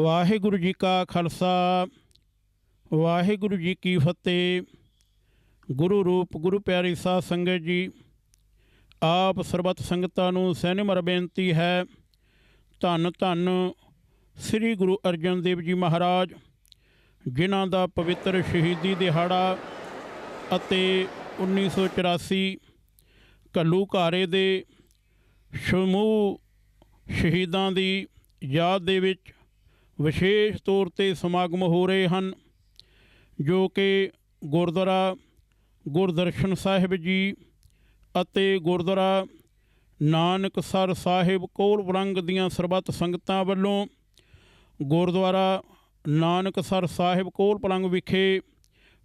ਵਾਹਿਗੁਰੂ ਜੀ ਕਾ ਖਾਲਸਾ, ਵਾਹਿਗੁਰੂ ਜੀ ਕੀ ਫਤਿਹ। ਗੁਰੂ ਰੂਪ, ਗੁਰੂ ਪਿਆਰੀ ਸਾਧ ਸੰਗਤ ਜੀ, ਆਪ ਸਰਬੱਤ ਸੰਗਤਾਂ ਨੂੰ ਸੈਨਿਮਰ ਬੇਨਤੀ ਹੈ। ਧੰਨ ਧੰਨ ਸ੍ਰੀ ਗੁਰੂ ਅਰਜਨ ਦੇਵ ਜੀ ਮਹਾਰਾਜ, ਜਿਨ੍ਹਾਂ ਦਾ ਪਵਿੱਤਰ ਸ਼ਹੀਦੀ ਦਿਹਾੜਾ ਅਤੇ 1984 ਘੱਲੂ ਘਾਰੇ ਦੇ ਸਮੂਹ ਸ਼ਹੀਦਾਂ ਦੀ ਯਾਦ ਦੇ ਵਿੱਚ ਵਿਸ਼ੇਸ਼ ਤੌਰ ਤੇ ਸਮਾਗਮ ਹੋ ਰਹੇ ਹਨ, ਜੋ ਕਿ ਗੁਰਦੁਆਰਾ ਗੁਰਦਰਸ਼ਨ ਸਾਹਿਬ ਜੀ ਅਤੇ ਗੁਰਦੁਆਰਾ ਨਾਨਕਸਰ ਸਾਹਿਬ ਕੋਲ ਬਰੰਗ ਦੀਆਂ ਸਰਬੱਤ ਸੰਗਤਾਂ ਵੱਲੋਂ ਗੁਰਦੁਆਰਾ ਨਾਨਕਸਰ ਸਾਹਿਬ ਕੋਲ ਪਲੰਗ ਵਿਖੇ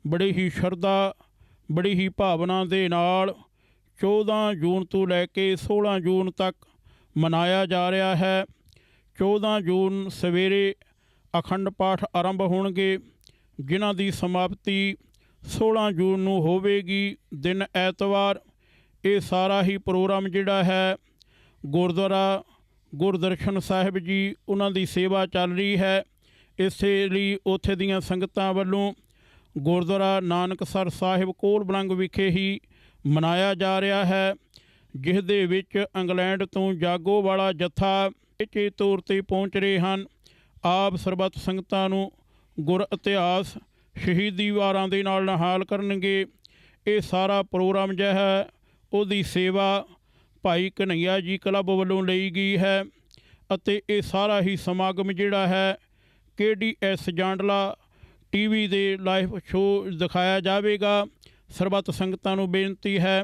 ਬੜੀ ਹੀ ਸ਼ਰਧਾ, ਬੜੀ ਹੀ ਭਾਵਨਾ ਦੇ ਨਾਲ 14 ਜੂਨ ਤੋਂ ਲੈ ਕੇ 16 ਜੂਨ ਤੱਕ ਮਨਾਇਆ ਜਾ ਰਿਹਾ ਹੈ। 14 ਜੂਨ ਸਵੇਰੇ ਅਖੰਡ ਪਾਠ ਆਰੰਭ ਹੋਣਗੇ, ਜਿਨ੍ਹਾਂ ਦੀ ਸਮਾਪਤੀ 16 ਜੂਨ ਨੂੰ ਹੋਵੇਗੀ, ਦਿਨ ਐਤਵਾਰ। ਇਹ ਸਾਰਾ ਹੀ ਪ੍ਰੋਗਰਾਮ ਜਿਹੜਾ ਹੈ, ਗੁਰਦੁਆਰਾ ਗੁਰਦਰਸ਼ਨ ਸਾਹਿਬ ਜੀ, ਉਹਨਾਂ ਦੀ ਸੇਵਾ ਚੱਲ ਰਹੀ ਹੈ। ਇਸੇ ਲਈ ਉੱਥੇ ਦੀਆਂ ਸੰਗਤਾਂ ਵੱਲੋਂ ਗੁਰਦੁਆਰਾ ਨਾਨਕਸਰ ਸਾਹਿਬ ਕੋਲ ਬਲੰਗ ਵਿਖੇ ਹੀ ਮਨਾਇਆ ਜਾ ਰਿਹਾ ਹੈ, ਜਿਸ ਦੇ ਵਿੱਚ ਇੰਗਲੈਂਡ ਤੋਂ ਜਾਗੋ ਵਾਲਾ ਜਥਾ ਚੇ ਤੌਰ ਤੇ ਪਹੁੰਚ ਰਹੇ ਹਨ। ਆਪ ਸਰਬੱਤ ਸੰਗਤਾਂ ਨੂੰ ਗੁਰ ਇਤਿਹਾਸ, ਸ਼ਹੀਦੀ ਵਾਰਾਂ ਦੇ ਨਾਲ ਨਿਹਾਲ ਕਰਨਗੇ। ਇਹ ਸਾਰਾ ਪ੍ਰੋਗਰਾਮ ਜਿਹੜਾ ਹੈ, ਉਹਦੀ ਸੇਵਾ ਭਾਈ ਕਨਈਆ ਜੀ ਕਲੱਬ ਵੱਲੋਂ ਲਈ ਗਈ ਹੈ ਅਤੇ ਇਹ ਸਾਰਾ ਹੀ ਸਮਾਗਮ ਜਿਹੜਾ ਹੈ ਕੇਡੀਐਸ ਜਾਂਡਲਾ ਟੀਵੀ ਦੇ ਲਾਈਵ ਸ਼ੋਅ ਦਿਖਾਇਆ ਜਾਵੇਗਾ। ਸਰਬੱਤ ਸੰਗਤਾਂ ਨੂੰ ਬੇਨਤੀ ਹੈ,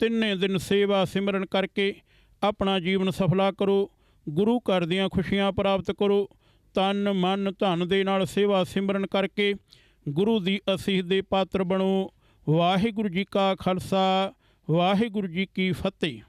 ਤਿੰਨੇ ਦਿਨ ਸੇਵਾ ਸਿਮਰਨ ਕਰਕੇ ਆਪਣਾ ਜੀਵਨ ਸਫਲਾ ਕਰੋ। ਗੁਰੂ ਘਰ ਦੀਆਂ ਖੁਸ਼ੀਆਂ ਪ੍ਰਾਪਤ ਕਰੋ। ਤਨ, ਮਨ, ਧਨ ਦੇ ਨਾਲ ਸੇਵਾ ਸਿਮਰਨ ਕਰਕੇ ਗੁਰੂ ਦੀ ਅਸੀਸ ਦੇ ਪਾਤਰ ਬਣੋ। ਵਾਹਿਗੁਰੂ ਜੀ ਕਾ ਖਾਲਸਾ, ਵਾਹਿਗੁਰੂ ਜੀ ਕੀ ਫਤਿਹ।